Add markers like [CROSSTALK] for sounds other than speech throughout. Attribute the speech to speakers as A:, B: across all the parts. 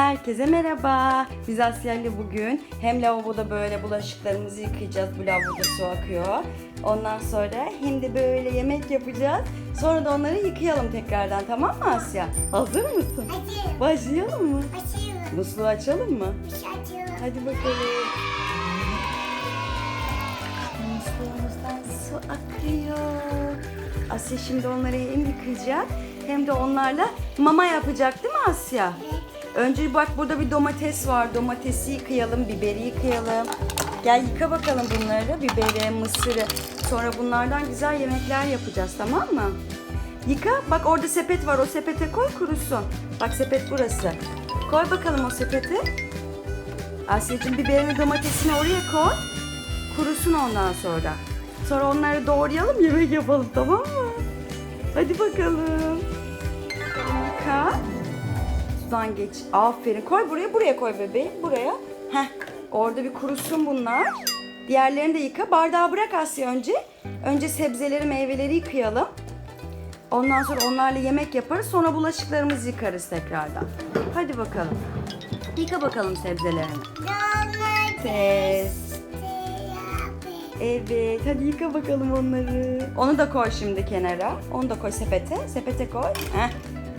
A: Herkese merhaba. Biz Asya ile bugün hem lavaboda böyle bulaşıklarımızı yıkayacağız. Bu lavaboda su akıyor. Ondan sonra hem de böyle yemek yapacağız. Sonra da onları yıkayalım tekrardan tamam mı Asya? Hazır mısın?
B: Açıyorum.
A: Başlayalım mı?
B: Açıyorum.
A: Musluğu açalım mı?
B: Açıyorum.
A: Hadi bakalım. Musluğumuzdan su akıyor. Asya şimdi onları hem yıkayacak hem de onlarla mama yapacak değil mi Asya? Önce bak burada bir domates var. Domatesi yıkayalım, biberi yıkayalım. Gel yıka bakalım bunları. Biberi, mısırı. Sonra bunlardan güzel yemekler yapacağız tamam mı? Yıka. Bak orada sepet var. O sepete koy kurusun. Bak sepet burası. Koy bakalım o sepeti. Asya'cığım biberini domatesini oraya koy. Kurusun ondan sonra. Sonra onları doğrayalım yemek yapalım tamam mı? Hadi bakalım. Yıka. Sudan geç. Aferin. Koy buraya buraya koy bebeğim. Buraya. Heh. Orada bir kurusun bunlar. Diğerlerini de yıka. Bardağı bırak Asya önce. Önce sebzeleri meyveleri yıkayalım. Ondan sonra onlarla yemek yaparız. Sonra bulaşıklarımızı yıkarız tekrardan. Hadi bakalım. Yıka bakalım sebzelerini. Domates. Evet, hadi yıka bakalım onları. Onu da koy şimdi kenara. Onu da koy sepete. Sepete koy. Heh.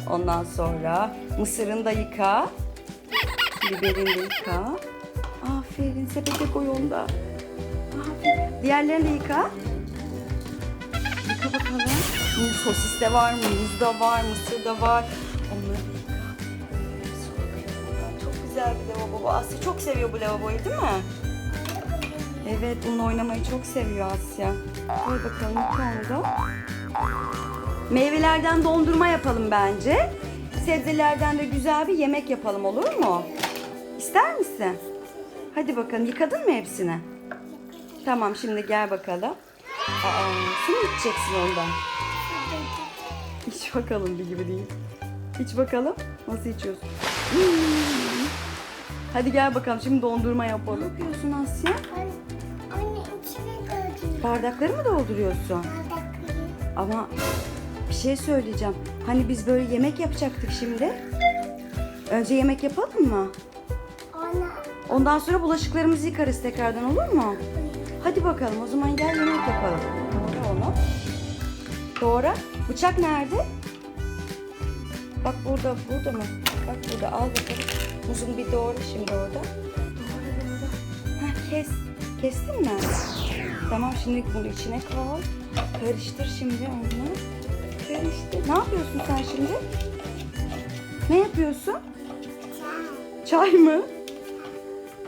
A: Ondan sonra mısırını da yıka. Biberini de yıka. Aferin, sepete koy onu da. Aferin. Diğerlerini de yıka. Yıka bakalım. Hmm, sosis de var, muz da var, mısır da var. Onları da yıka. Çok güzel bir lavabo. Asya çok seviyor bu lavaboyu değil mi? Evet, bununla oynamayı çok seviyor Asya. Koy bakalım yıka onu da. Meyvelerden dondurma yapalım bence. Sebzelerden de güzel bir yemek yapalım olur mu? İster misin? Hadi bakalım yıkadın mı hepsini? Tamam şimdi gel bakalım. Aa, su mu içeceksin ondan? [LAUGHS] İç bakalım bir gibi değil. İç bakalım. Nasıl içiyorsun? Hmm. [LAUGHS] Hadi gel bakalım şimdi dondurma yapalım. Ne yapıyorsun Asya?
B: Anne içine koydum.
A: Bardakları mı dolduruyorsun?
B: Bardakları.
A: Ama bir şey söyleyeceğim. Hani biz böyle yemek yapacaktık şimdi. Önce yemek yapalım mı?
B: Ona.
A: Ondan sonra bulaşıklarımızı yıkarız tekrardan olur mu? Hadi bakalım o zaman gel yemek yapalım. Doğra onu. Doğra. Bıçak nerede? Bak burada, burada mı? Bak burada al bakalım. Muzunu bir doğra şimdi orada. Doğra doğra. Heh, kes. Kestin mi? Tamam şimdi bunu içine koy. Karıştır şimdi onu. Karıştır. Ne yapıyorsun sen şimdi? Ne yapıyorsun? Çay mı?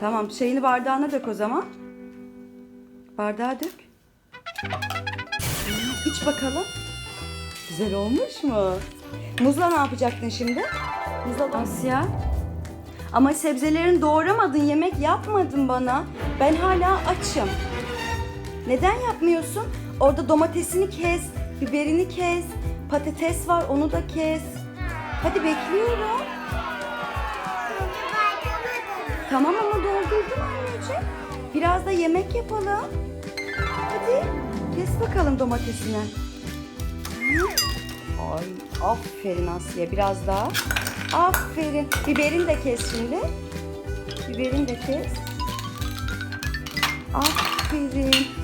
A: Tamam çayını bardağına dök o zaman. Bardağa dök. İç bakalım. Güzel olmuş mu? Muzla ne yapacaktın şimdi? Muzla. Asya. Ama sebzelerini doğramadın, yemek yapmadın bana. Ben hala açım. Neden yapmıyorsun? Orada domatesini kes, biberini kes, patates var onu da kes. Hadi bekliyorum. Tamam ama doldurdum anneciğim. Biraz da yemek yapalım. Hadi kes bakalım domatesini. Hı? Ay aferin Asya biraz daha. Aferin. Biberini de kes şimdi. Biberini de kes. Aferin.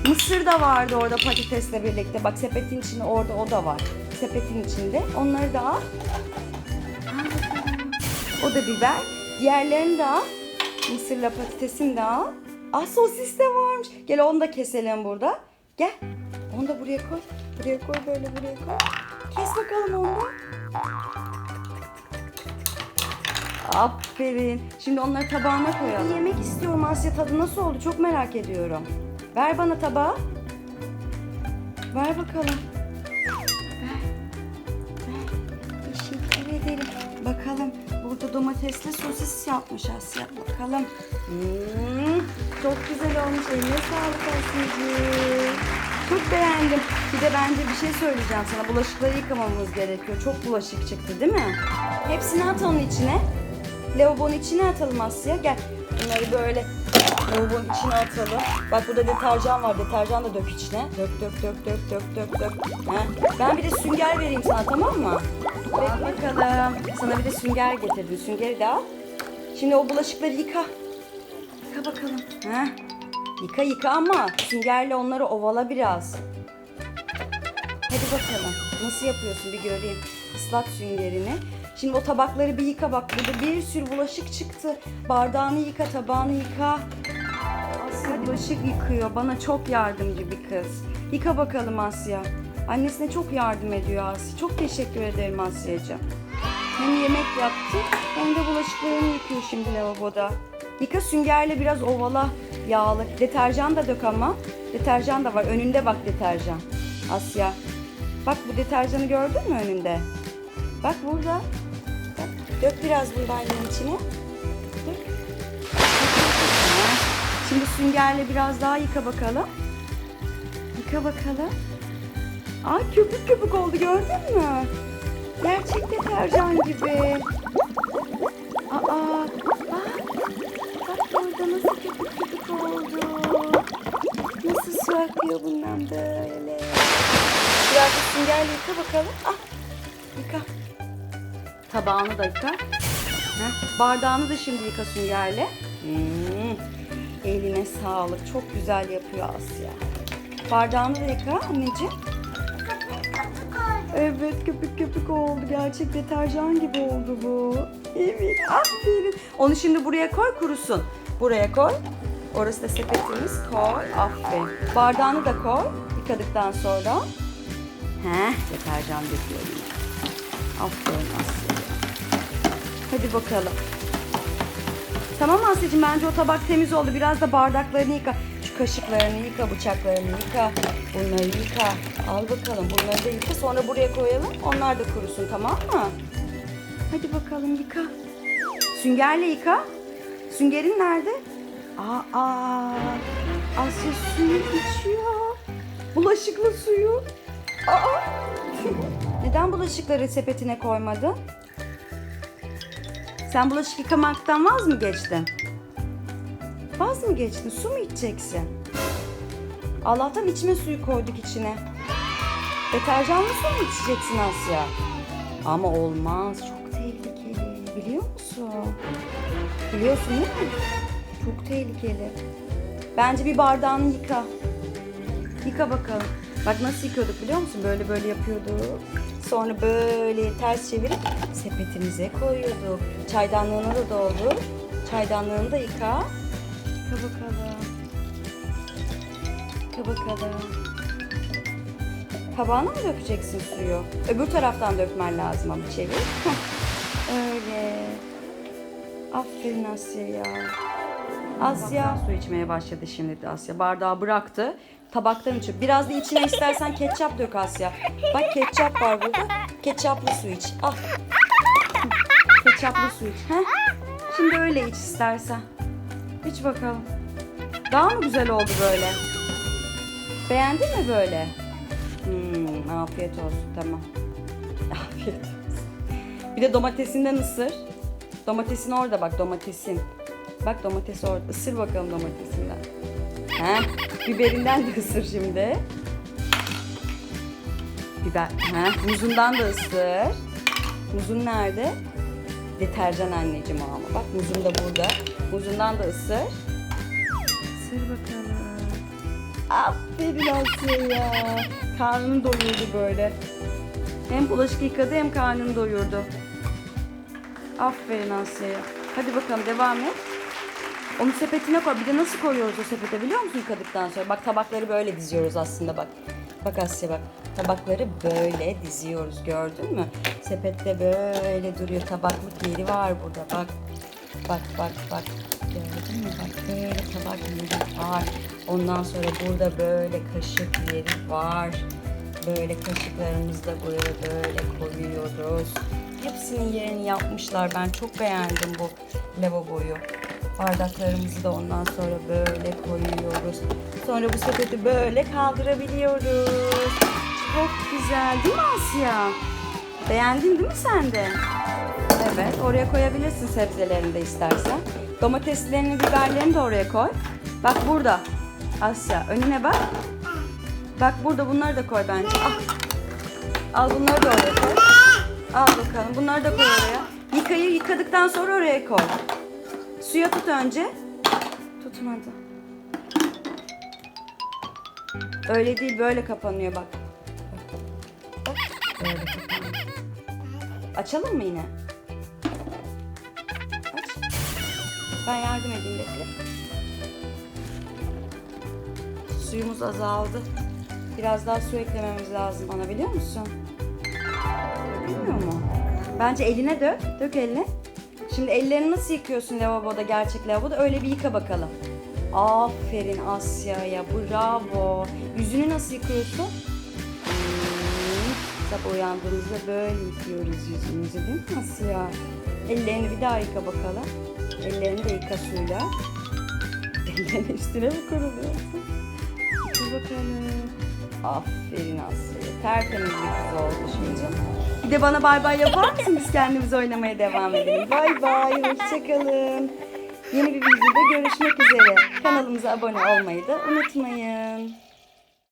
A: Mısır da vardı orada patatesle birlikte. Bak sepetin içinde orada o da var. Sepetin içinde. Onları da al. O da biber. Diğerlerini de al. Mısırla patatesini de al. Ah sosis de varmış. Gel onu da keselim burada. Gel. Onu da buraya koy. Buraya koy böyle buraya koy. Kes bakalım onu da. Aferin. Şimdi onları tabağına koyalım. Yemek istiyorum Asya tadı nasıl oldu çok merak ediyorum. Ver bana tabağı. Ver bakalım. Ver. Ver. Teşekkür ederim. Bakalım burada domatesli sosis yapmış Asya. Bakalım. Hmm, çok güzel olmuş. Eline sağlık Asya'cığım. Çok beğendim. Bir de bence bir şey söyleyeceğim sana. Bulaşıkları yıkamamız gerekiyor. Çok bulaşık çıktı değil mi? Hepsini at onun içine. Lavabonun içine atalım Asya. Gel. Bunları böyle lavabonun içine atalım. Bak burada deterjan var. Deterjan da dök içine. Dök dök dök dök dök dök dök. He? Ben bir de sünger vereyim sana tamam mı? Bek bakalım. Sana bir de sünger getirdim. Süngeri de al. Şimdi o bulaşıkları yıka. Yıka bakalım. Heh. Yıka yıka ama süngerle onları ovala biraz. Hadi bakalım. Nasıl yapıyorsun bir göreyim. Islat süngerini. Şimdi o tabakları bir yıka bak. Burada bir sürü bulaşık çıktı. Bardağını yıka, tabağını yıka. Asya bulaşık yıkıyor. Bana çok yardımcı bir kız. Yıka bakalım Asya. Annesine çok yardım ediyor Asya. Çok teşekkür ederim Asya'cığım. Hem yemek yaptı hem de bulaşıklarını yıkıyor şimdi lavaboda. Yıka süngerle biraz ovala yağlı. Deterjan da dök ama. Deterjan da var. Önünde bak deterjan. Asya. Bak bu deterjanı gördün mü önünde? Bak burada. Bak, dök biraz bundan içine. Şimdi süngerle biraz daha yıka bakalım. Yıka bakalım. Ay köpük köpük oldu gördün mü? Gerçek deterjan gibi. Aa, aa, bak burada nasıl köpük köpük oldu. Nasıl su akıyor bundan böyle. Biraz da süngerle yıka bakalım. Ah, yıka. Tabağını da yıka. Heh, bardağını da şimdi yıka süngerle. Hmm, eline sağlık. Çok güzel yapıyor Asya. Bardağını da yıka anneciğim. Evet köpük köpük oldu. Gerçek deterjan gibi oldu bu. Evet aferin. Onu şimdi buraya koy kurusun. Buraya koy. Orası da sepetimiz. Koy. Aferin. Bardağını da koy. Yıkadıktan sonra. Heh deterjan döküyor yine. Aferin Asya. Hadi bakalım. Tamam Asya'cığım bence o tabak temiz oldu. Biraz da bardaklarını yıka. Şu kaşıklarını yıka, bıçaklarını yıka. Bunları yıka. Al bakalım bunları da yıka. Sonra buraya koyalım. Onlar da kurusun tamam mı? Hadi bakalım yıka. Süngerle yıka. Süngerin nerede? Aa, aa. Asya suyu içiyor. Bulaşıklı suyu. Aa. Neden bulaşıkları sepetine koymadın? Sen bulaşık yıkamaktan vaz mı geçtin? Vaz mı geçtin? Su mu içeceksin? Allah'tan içme suyu koyduk içine. Deterjanlı su mu içeceksin Asya? Ama olmaz. Çok tehlikeli. Biliyor musun? Biliyorsun değil mi? Çok tehlikeli. Bence bir bardağını yıka. Yıka bakalım. Bak nasıl yıkıyorduk biliyor musun? Böyle böyle yapıyorduk. Sonra böyle ters çevirip sepetimize koyuyorduk. Çaydanlığına da doldur. Çaydanlığını da yıka. Yıka bakalım. Tabağına mı dökeceksin suyu? Öbür taraftan dökmen lazım ama çevir. [LAUGHS] Öyle. Aferin Asya ya. Asya su içmeye başladı şimdi de Asya. Bardağı bıraktı. Tabaktan içiyor. Biraz da içine istersen ketçap dök Asya. Bak ketçap var burada. Ketçaplı su iç. Al. Ketçaplı su iç. Heh. Şimdi öyle iç istersen. İç bakalım. Daha mı güzel oldu böyle? Beğendin mi böyle? Hmm, afiyet olsun tamam. [LAUGHS] Afiyet olsun. Bir de domatesinden ısır. Domatesin orada bak domatesin. Bak domates orada. Isır bakalım domatesinden. He? Biberinden de ısır şimdi. Biber. He? Muzundan da ısır. Muzun nerede? Deterjan anneciğim ama. Bak muzun da burada. Muzundan da ısır. Isır bakalım. Aferin Asya ya. Karnını doyurdu böyle. Hem bulaşık yıkadı hem karnını doyurdu. Aferin Asya'ya. Hadi bakalım devam et. Onu sepetine koy. Bir de nasıl koyuyoruz o sepete biliyor musun yıkadıktan sonra? Bak tabakları böyle diziyoruz aslında bak. Bak Asya bak. Tabakları böyle diziyoruz gördün mü? Sepette böyle duruyor. Tabaklık yeri var burada bak. Bak bak bak. Gördün mü? Bak böyle tabak yeri var. Ondan sonra burada böyle kaşık yeri var. Böyle kaşıklarımızı da buraya böyle koyuyoruz. Hepsinin yerini yapmışlar. Ben çok beğendim bu lavaboyu. Bardaklarımızı da ondan sonra böyle koyuyoruz. Sonra bu sepeti böyle kaldırabiliyoruz. Çok güzel değil mi Asya? Beğendin değil mi sen de? Evet, oraya koyabilirsin sebzelerini de istersen. Domateslerini, biberlerini de oraya koy. Bak burada. Asya, önüne bak. Bak burada bunları da koy bence. Al. Al bunları da oraya koy. Al bakalım. Bunları da koy oraya. Yıkayı yıkadıktan sonra oraya koy. Suya tut önce. Tutun hadi. Öyle değil böyle kapanıyor. Bak, Böyle kapanıyor. Açalım mı yine? Aç. Ben yardım edeyim bekle. Suyumuz azaldı. Biraz daha su eklememiz lazım bana biliyor musun? Bilmiyor mu? Bence eline dök. Dök eline. Şimdi ellerini nasıl yıkıyorsun lavaboda, gerçek lavaboda? Öyle bir yıka bakalım. Aferin Asya'ya, bravo. Yüzünü nasıl yıkıyorsun? Sabah uyandığımızda böyle yıkıyoruz yüzümüzü değil mi Asya? Ellerini bir daha yıka bakalım. Ellerini de yıka suyla. Ellerini üstüne mi kuruluyorsun? Yıka bakalım. Aferin Asya. Tertemiz bir kız oldu şimdi. Bir de bana bay bay yapar mısın? Biz kendimiz oynamaya devam edelim. Bay bay. Hoşçakalın. Yeni bir videoda görüşmek üzere. Kanalımıza abone olmayı da unutmayın.